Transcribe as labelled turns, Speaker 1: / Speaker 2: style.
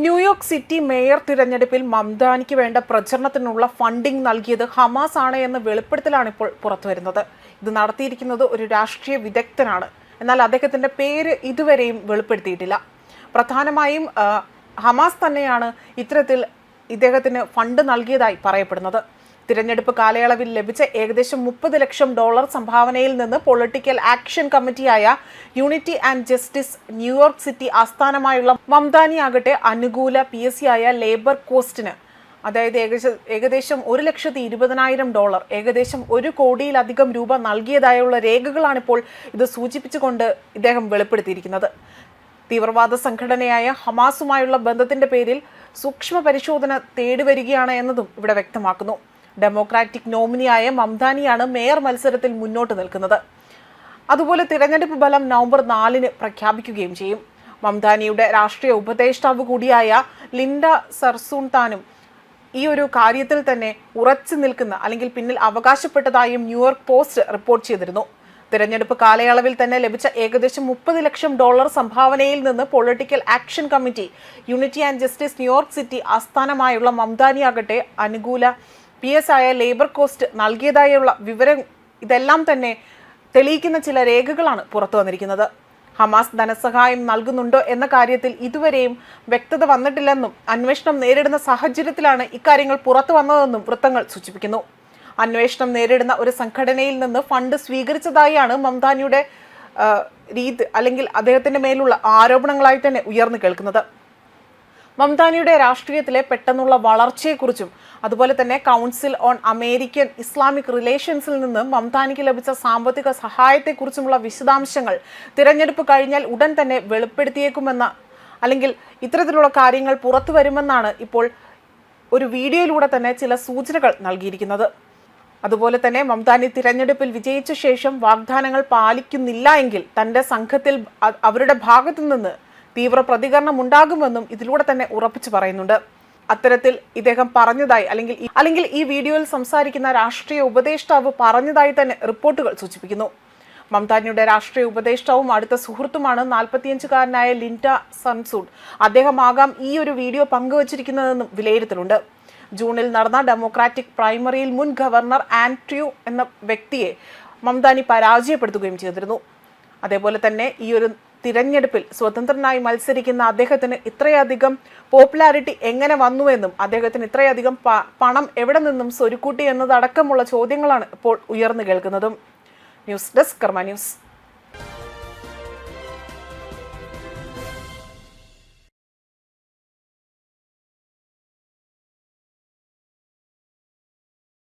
Speaker 1: New York city mayor തിരഞ്ഞെടുപ്പിൽ മംദാനിക്ക് വേണ്ട പ്രചരണത്തിനുള്ള funding നൽകിയത് ഹമാസ് ആണ് എന്ന വെളിപ്പെടുത്തലാണ് ഇപ്പോൾ പുറത്തുവരുന്നത്. ഇത് നടത്തിയിരിക്കുന്നത് ഒരു രാഷ്ട്രീയ വിദഗ്ധനാണ്. എന്നാൽ അദ്ദേഹത്തിന്റെ പേര് ഇതുവരെയും വെളിപ്പെടുത്തിയിട്ടില്ല. പ്രധാനമായും ഹമാസ് തന്നെയാണ് ഇത്തരത്തിൽ ഇദ്ദേഹത്തിന് ഫണ്ട് നൽകിയതായി പറയപ്പെടുന്നത്. തിരഞ്ഞെടുപ്പ് കാലയളവിൽ ലഭിച്ച ഏകദേശം മുപ്പത് ലക്ഷം ഡോളർ സംഭാവനയിൽ നിന്ന് political action കമ്മിറ്റിയായ unity and justice New York city ആസ്ഥാനമായുള്ള മംദാനി ആകട്ടെ അനുകൂല പി എസ് സി ആയ ലേബർ കോസ്റ്റിന് അതായത് ഏകദേശം ഏകദേശം ഒരു ലക്ഷത്തി ഇരുപതിനായിരം ഡോളർ ഏകദേശം ഒരു കോടിയിലധികം രൂപ നൽകിയതായുള്ള രേഖകളാണിപ്പോൾ ഇത് സൂചിപ്പിച്ചുകൊണ്ട് ഇദ്ദേഹം വെളിപ്പെടുത്തിയിരിക്കുന്നത്. തീവ്രവാദ സംഘടനയായ ഹമാസുമായുള്ള ബന്ധത്തിന്റെ പേരിൽ സൂക്ഷ്മ പരിശോധന തേടിവരികയാണ് എന്നതും ഇവിടെ വ്യക്തമാക്കുന്നു. ഡെമോക്രാറ്റിക് നോമിനിയായ മംദാനിയാണ് മേയർ മത്സരത്തിൽ മുന്നോട്ട് നിൽക്കുന്നത്. അതുപോലെ തിരഞ്ഞെടുപ്പ് ഫലം നവംബർ നാലിന് പ്രഖ്യാപിക്കുകയും ചെയ്യും. മംദാനിയുടെ രാഷ്ട്രീയ ഉപദേഷ്ടാവ് കൂടിയായ ലിൻഡ സർസൂൺതാനും ഈ ഒരു കാര്യത്തിൽ തന്നെ ഉറച്ചു നിൽക്കുന്ന അല്ലെങ്കിൽ പിന്നിൽ അവകാശപ്പെട്ടതായും ന്യൂയോർക്ക് പോസ്റ്റ് റിപ്പോർട്ട് ചെയ്തിരുന്നു. തിരഞ്ഞെടുപ്പ് കാലയളവിൽ തന്നെ ലഭിച്ച ഏകദേശം മുപ്പത് ലക്ഷം ഡോളർ സംഭാവനയിൽ നിന്ന് political action committee unity and justice New York city ആസ്ഥാനമായുള്ള മംദാനിയാകട്ടെ അനുകൂല പി എസ് ആയ ലേബർ കോസ്റ്റ് നൽകിയതായുള്ള വിവരം ഇതെല്ലാം തന്നെ തെളിയിക്കുന്ന ചില രേഖകളാണ് പുറത്തു വന്നിരിക്കുന്നത്. ഹമാസ് ധനസഹായം നൽകുന്നുണ്ടോ എന്ന കാര്യത്തിൽ ഇതുവരെയും വ്യക്തത വന്നിട്ടില്ലെന്നും അന്വേഷണം നേരിടുന്ന സാഹചര്യത്തിലാണ് ഇക്കാര്യങ്ങൾ പുറത്തു വന്നതെന്നും വൃത്തങ്ങൾ സൂചിപ്പിക്കുന്നു. അന്വേഷണം നേരിടുന്ന ഒരു സംഘടനയിൽ നിന്ന് ഫണ്ട് സ്വീകരിച്ചതായാണ് മംതാനിയുടെ രീതി അല്ലെങ്കിൽ അദ്ദേഹത്തിന്റെ മേലുള്ള ആരോപണങ്ങളായി തന്നെ ഉയർന്നു കേൾക്കുന്നത്. മംദാനിയുടെ രാഷ്ട്രീയത്തിലെ പെട്ടെന്നുള്ള വളർച്ചയെക്കുറിച്ചും അതുപോലെ തന്നെ കൗൺസിൽ ഓൺ അമേരിക്കൻ ഇസ്ലാമിക് റിലേഷൻസിൽ നിന്ന് മംതാനിക്ക് ലഭിച്ച സാമ്പത്തിക സഹായത്തെക്കുറിച്ചുമുള്ള വിശദാംശങ്ങൾ തിരഞ്ഞെടുപ്പ് കഴിഞ്ഞാൽ ഉടൻ തന്നെ വെളിപ്പെടുത്തിയേക്കുമെന്ന അല്ലെങ്കിൽ ഇത്തരത്തിലുള്ള കാര്യങ്ങൾ പുറത്തു വരുമെന്നാണ് ഇപ്പോൾ ഒരു വീഡിയോയിലൂടെ തന്നെ ചില സൂചനകൾ നൽകിയിരിക്കുന്നത്. അതുപോലെ തന്നെ മംതാനി തിരഞ്ഞെടുപ്പിൽ വിജയിച്ച ശേഷം വാഗ്ദാനങ്ങൾ പാലിക്കുന്നില്ല എങ്കിൽ തന്റെ സംഘത്തിൽ അവരുടെ ഭാഗത്തു നിന്ന് തീവ്ര പ്രതികരണം ഉണ്ടാകുമെന്നും ഇതിലൂടെ തന്നെ ഉറപ്പിച്ചു പറയുന്നുണ്ട്. അത്തരത്തിൽ ഇദ്ദേഹം പറഞ്ഞതായി അല്ലെങ്കിൽ അല്ലെങ്കിൽ ഈ വീഡിയോയിൽ സംസാരിക്കുന്ന രാഷ്ട്രീയ ഉപദേഷ്ടാവ് പറഞ്ഞതായി തന്നെ റിപ്പോർട്ടുകൾ സൂചിപ്പിക്കുന്നു. മംതാനിയുടെ രാഷ്ട്രീയ ഉപദേഷ്ടാവും അടുത്ത സുഹൃത്തുമാണ് നാൽപ്പത്തിയഞ്ചുകാരനായ ലിൻഡ സൺസൂഡ് അദ്ദേഹമാകാം ഈ ഒരു വീഡിയോ പങ്കുവച്ചിരിക്കുന്നതെന്നും വിലയിരുത്തലുണ്ട്. ജൂണിൽ നടന്ന ഡെമോക്രാറ്റിക് പ്രൈമറിയിൽ മുൻ ഗവർണർ ആൻഡ്രൂ എന്ന വ്യക്തിയെ മംതാനി പരാജയപ്പെടുത്തുകയും ചെയ്തിരുന്നു. അതേപോലെ തന്നെ ഈ ഒരു തിരഞ്ഞെടുപ്പിൽ സ്വതന്ത്രനായി മത്സരിക്കുന്ന അദ്ദേഹത്തിന് ഇത്രയധികം പോപ്പുലാരിറ്റി എങ്ങനെ വന്നുവെന്നും അദ്ദേഹത്തിന് ഇത്രയധികം പണം എവിടെ നിന്നും സ്വരുക്കൂട്ടി എന്നതടക്കമുള്ള ചോദ്യങ്ങളാണ് ഇപ്പോൾ ഉയർന്നു കേൾക്കുന്നതും. News desk Karma news.